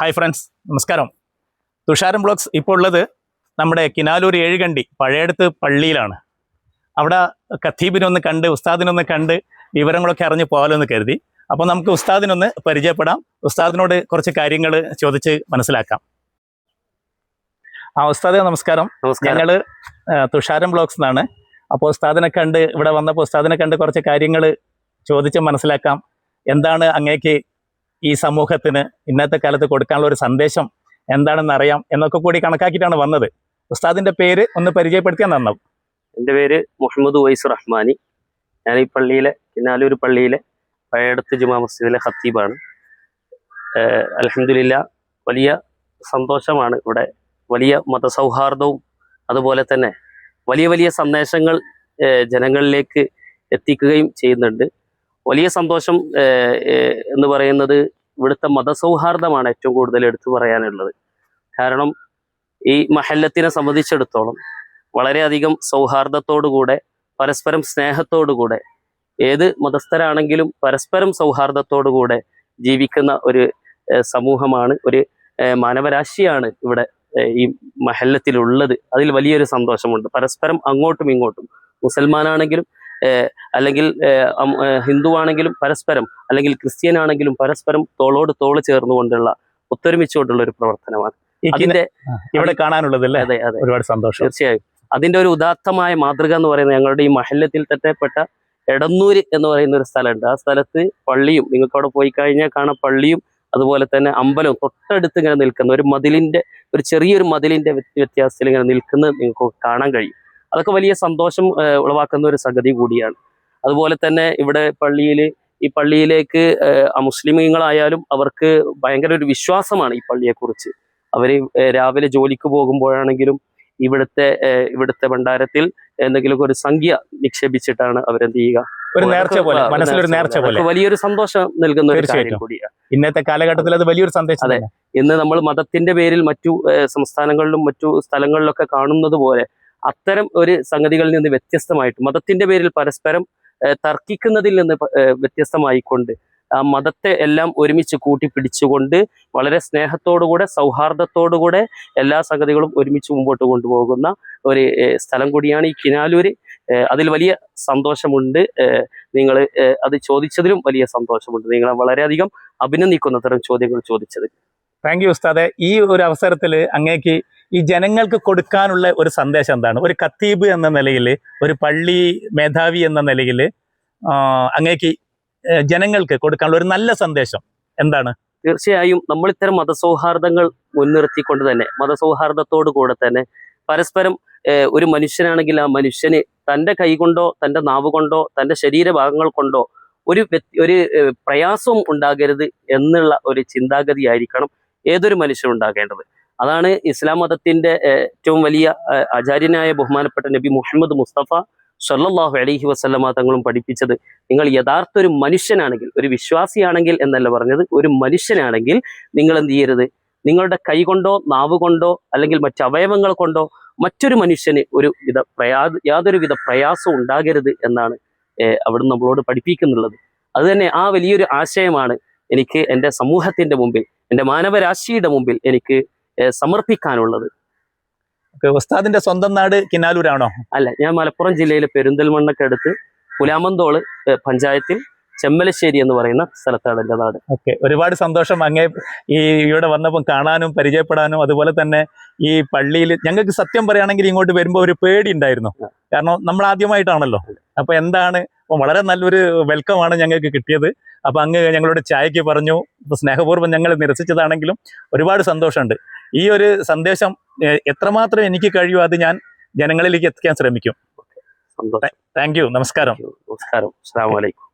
Hi friends നമസ്കാരം. തുഷാരം blogs ഇപ്പോൾ ഉള്ളത് നമ്മുടെ കിനാലൂർ ഏഴുകണ്ടി പഴയടുത്ത് പള്ളിയിലാണ്. അവിടെ കത്തീബിനൊന്ന് കണ്ട് ഉസ്താദിനൊന്ന് കണ്ട് വിവരങ്ങളൊക്കെ അറിഞ്ഞ് പോകാമെന്ന് കരുതി. അപ്പോൾ നമുക്ക് ഉസ്താദിനൊന്ന് പരിചയപ്പെടാം. ഉസ്താദിനോട് കുറച്ച് കാര്യങ്ങൾ ചോദിച്ച് മനസ്സിലാക്കാം. ആ ഉസ്താദെ നമസ്കാരം. ആ, തുഷാരം ബ്ലോഗ്സ് എന്നാണ് അപ്പോൾ ഉസ്താദിനെ കണ്ട് ഇവിടെ വന്നപ്പോൾ ഉസ്താദിനെ കണ്ട് കുറച്ച് കാര്യങ്ങൾ ചോദിച്ച് മനസ്സിലാക്കാം. എന്താണ് അങ്ങേക്ക് ഈ സമൂഹത്തിന് ഇന്നത്തെ കാലത്ത് കൊടുക്കാനുള്ള ഒരു സന്ദേശം എന്താണെന്ന് അറിയാം എന്നൊക്കെ കൂടി കണക്കാക്കിയിട്ടാണ് വന്നത്. ഉസ്താദിന്റെ പേര് ഒന്ന് പരിചയപ്പെടുത്തിയാൽ നന്നാവും. എന്റെ പേര് മുഹമ്മദ് വൈസ് റഹ്മാനി. ഞാൻ ഈ പള്ളിയിലെ കിന്നാലൂർ പള്ളിയിലെ പഴയടത്ത് ജുമാ മസ്ജിദിലെ ഹത്തീബാണ് അലഹമില്ല വലിയ സന്തോഷമാണ് ഇവിടെ. വലിയ മതസൗഹാർദ്ദവും അതുപോലെ തന്നെ വലിയ വലിയ സന്ദേശങ്ങൾ ജനങ്ങളിലേക്ക് എത്തിക്കുകയും ചെയ്യുന്നുണ്ട്. വലിയ സന്തോഷം എന്ന് പറയുന്നത് ഇവിടുത്തെ മതസൗഹാർദ്ദമാണ് ഏറ്റവും കൂടുതൽ എടുത്തു പറയാനുള്ളത്. കാരണം ഈ മഹല്ലത്തിനെ സംബന്ധിച്ചിടത്തോളം വളരെയധികം സൗഹാർദ്ദത്തോടുകൂടെ പരസ്പരം സ്നേഹത്തോടുകൂടെ ഏത് മതസ്ഥരാണെങ്കിലും പരസ്പരം സൗഹാർദ്ദത്തോടുകൂടെ ജീവിക്കുന്ന ഒരു സമൂഹമാണ് ഒരു മാനവരാശിയാണ് ഇവിടെ ഈ മഹല്ലത്തിലുള്ളത്. അതിൽ വലിയൊരു സന്തോഷമുണ്ട്. പരസ്പരം അങ്ങോട്ടും ഇങ്ങോട്ടും. മുസൽമാനാണെങ്കിലും അല്ലെങ്കിൽ ഏഹ് അം- ഏഹ് ഹിന്ദു ആണെങ്കിലും പരസ്പരം അല്ലെങ്കിൽ ക്രിസ്ത്യൻ ആണെങ്കിലും പരസ്പരം തോളോട് തോൾ ചേർന്നുകൊണ്ടുള്ള ഒത്തൊരുമിച്ചുകൊണ്ടുള്ള ഒരു പ്രവർത്തനമാണ്. ഇതിന്റെ അതിന്റെ ഇവിടെ കാണാനുള്ളത് അല്ലേ അതെ അതെ. ഒരുപാട് സന്തോഷം. തീർച്ചയായും. അതിന്റെ ഒരു ഉദാത്തമായ മാതൃക എന്ന് പറയുന്നത് ഞങ്ങളുടെ ഈ മഹല്ലത്തിൽ തെറ്റപ്പെട്ട എടന്നൂര് എന്ന് പറയുന്ന ഒരു സ്ഥലമുണ്ട്. ആ സ്ഥലത്ത് പള്ളിയും നിങ്ങൾക്ക് അവിടെ പോയി കഴിഞ്ഞാൽ കാണാൻ പള്ളിയും അതുപോലെ തന്നെ അമ്പലവും തൊട്ടടുത്ത് ഇങ്ങനെ നിൽക്കുന്ന ഒരു മതിലിന്റെ ഒരു ചെറിയൊരു മതിലിന്റെ വ്യ- വ്യത്യാസത്തിൽ ഇങ്ങനെ നിൽക്കുന്നത് നിങ്ങൾക്ക് കാണാൻ കഴിയും. അതൊക്കെ വലിയ സന്തോഷം ഉളവാക്കുന്ന ഒരു സംഗതി കൂടിയാണ്. അതുപോലെ തന്നെ ഇവിടെ പള്ളിയിൽ ഈ പള്ളിയിലേക്ക് ഏഹ്, അമുസ്ലിമീങ്ങളായാലും അവർക്ക് ഭയങ്കര ഒരു വിശ്വാസമാണ് ഈ പള്ളിയെക്കുറിച്ച്. അവർ രാവിലെ ജോലിക്ക് പോകുമ്പോഴാണെങ്കിലും ഇവിടുത്തെ ഇവിടുത്തെ ഭണ്ഡാരത്തിൽ എന്തെങ്കിലുമൊക്കെ ഒരു സംഖ്യ നിക്ഷേപിച്ചിട്ടാണ് അവരെന്ത് ചെയ്യുക. ഒരു നേർച്ച പോലെ മനസ്സിലൊരു നേർച്ച പോലെ. വലിയൊരു സന്തോഷം നൽകുന്ന ഒരു കാര്യം. കൂടിയാണ്. ഇന്നത്തെ കാലഘട്ടത്തിൽ അത് വലിയൊരു സന്ദേശം അതെ. ഇന്ന് നമ്മൾ മതത്തിന്റെ പേരിൽ മറ്റു സംസ്ഥാനങ്ങളിലും മറ്റു സ്ഥലങ്ങളിലൊക്കെ കാണുന്നത് പോലെ അത്തരം ഒരു സംഗതികളിൽ നിന്ന് വ്യത്യസ്തമായിട്ട് മതത്തിന്റെ പേരിൽ പരസ്പരം തർക്കിക്കുന്നതിൽ നിന്ന് വ്യത്യസ്തമായിക്കൊണ്ട് ആ മതത്തെ എല്ലാം ഒരുമിച്ച് കൂട്ടിപ്പിടിച്ചുകൊണ്ട് വളരെ സ്നേഹത്തോടുകൂടെ സൗഹാർദ്ദത്തോടുകൂടെ എല്ലാ സംഗതികളും ഒരുമിച്ച് മുമ്പോട്ട് കൊണ്ടുപോകുന്ന ഒരു സ്ഥലം കൂടിയാണ് ഈ കിനാലൂര്. അതിൽ വലിയ സന്തോഷമുണ്ട്. നിങ്ങൾ അത് ചോദിച്ചതിലും വലിയ സന്തോഷമുണ്ട്. നിങ്ങളെ വളരെയധികം അഭിനന്ദിക്കുന്ന തരം ചോദ്യങ്ങൾ ചോദിച്ചത് താങ്ക് യു ഉസ്താദെ. ഈ ഒരു അവസരത്തിൽ അങ്ങേക്ക് ഈ ജനങ്ങൾക്ക് കൊടുക്കാനുള്ള ഒരു സന്ദേശം എന്താണ്? ഒരു കത്തീബ് എന്ന നിലയിൽ ഒരു പള്ളി മേധാവി എന്ന നിലയിൽ അങ്ങേക്ക് ജനങ്ങൾക്ക് കൊടുക്കാനുള്ള ഒരു നല്ല സന്ദേശം എന്താണ്? തീർച്ചയായും നമ്മൾ ഇത്തരം മതസൗഹാർദ്ദങ്ങൾ മുൻനിർത്തിക്കൊണ്ട് തന്നെ മതസൗഹാർദ്ദത്തോടു കൂടെ തന്നെ പരസ്പരം ഒരു മനുഷ്യനാണെങ്കിൽ ആ മനുഷ്യന് തന്റെ കൈകൊണ്ടോ തന്റെ നാവ് കൊണ്ടോ തന്റെ ശരീരഭാഗങ്ങൾ കൊണ്ടോ ഒരു ഒരു പ്രയാസവും ഉണ്ടാകരുത് എന്നുള്ള ഒരു ചിന്താഗതി ആയിരിക്കണം ഏതൊരു മനുഷ്യനും ഉണ്ടാകേണ്ടത്. അതാണ് ഇസ്ലാം മതത്തിന്റെ ഏറ്റവും വലിയ ആചാര്യനായ ബഹുമാനപ്പെട്ട നബി മുഹമ്മദ് മുസ്തഫ സല്ലല്ലാഹു അലഹി വസല്ലമ തങ്ങളും പഠിപ്പിച്ചത്. നിങ്ങൾ യഥാർത്ഥ ഒരു മനുഷ്യനാണെങ്കിൽ ഒരു വിശ്വാസിയാണെങ്കിൽ എന്നല്ല പറഞ്ഞത് ഒരു മനുഷ്യനാണെങ്കിൽ നിങ്ങൾ എന്ത് ചെയ്യരുത്? നിങ്ങളുടെ കൈ കൊണ്ടോ നാവ് കൊണ്ടോ അല്ലെങ്കിൽ മറ്റ് അവയവങ്ങൾ കൊണ്ടോ മറ്റൊരു മനുഷ്യന് ഒരു വിധ പ്രയാ യാതൊരു വിധ പ്രയാസവും ഉണ്ടാകരുത് എന്നാണ് അവിടെ നമ്മളോട് പഠിപ്പിക്കുന്നുള്ളത്. അത് തന്നെ ആ വലിയൊരു ആശയമാണ് എനിക്ക് എന്റെ സമൂഹത്തിന്റെ മുമ്പിൽ എന്റെ മാനവരാശിയുടെ മുമ്പിൽ എനിക്ക് സമർപ്പിക്കാനുള്ളത്. ഉസ്താദിന്റെ സ്വന്തം നാട് കിനാലൂരാണോ? അല്ല ഞാൻ മലപ്പുറം ജില്ലയിലെ പെരിന്തൽമണ്ണക്കടുത്ത് പുലാമന്തോൾ പഞ്ചായത്തിൽ ചെമ്മലശ്ശേരി എന്ന് പറയുന്ന സ്ഥലത്താണ് എന്റെ നാട്. ഓക്കെ ഒരുപാട് സന്തോഷം അങ്ങേ ഈ ഇവിടെ വന്നപ്പോൾ കാണാനും പരിചയപ്പെടാനും അതുപോലെ തന്നെ ഈ പള്ളിയിൽ ഞങ്ങൾക്ക് സത്യം പറയുകയാണെങ്കിൽ ഇങ്ങോട്ട് വരുമ്പോൾ ഒരു പേടി ഉണ്ടായിരുന്നു. കാരണം നമ്മൾ ആദ്യമായിട്ടാണല്ലോ. അപ്പൊ എന്താണ് അപ്പൊ വളരെ നല്ലൊരു വെൽക്കം ആണ് ഞങ്ങൾക്ക് കിട്ടിയത്. അപ്പൊ അങ്ങ് ഞങ്ങളോട് ചായക്ക് പറഞ്ഞു. സ്നേഹപൂർവം ഞങ്ങൾ നിരസിച്ചതാണെങ്കിലും ഒരുപാട് സന്തോഷമുണ്ട്. ഈ ഒരു സന്ദേശം എത്രമാത്രം എനിക്ക് കഴിയുമോ അത് ഞാൻ ജനങ്ങളിലേക്ക് എത്തിക്കാൻ ശ്രമിക്കും. Thank you. നമസ്കാരം. നമസ്കാരം. അസ്സാം വലൈക്കും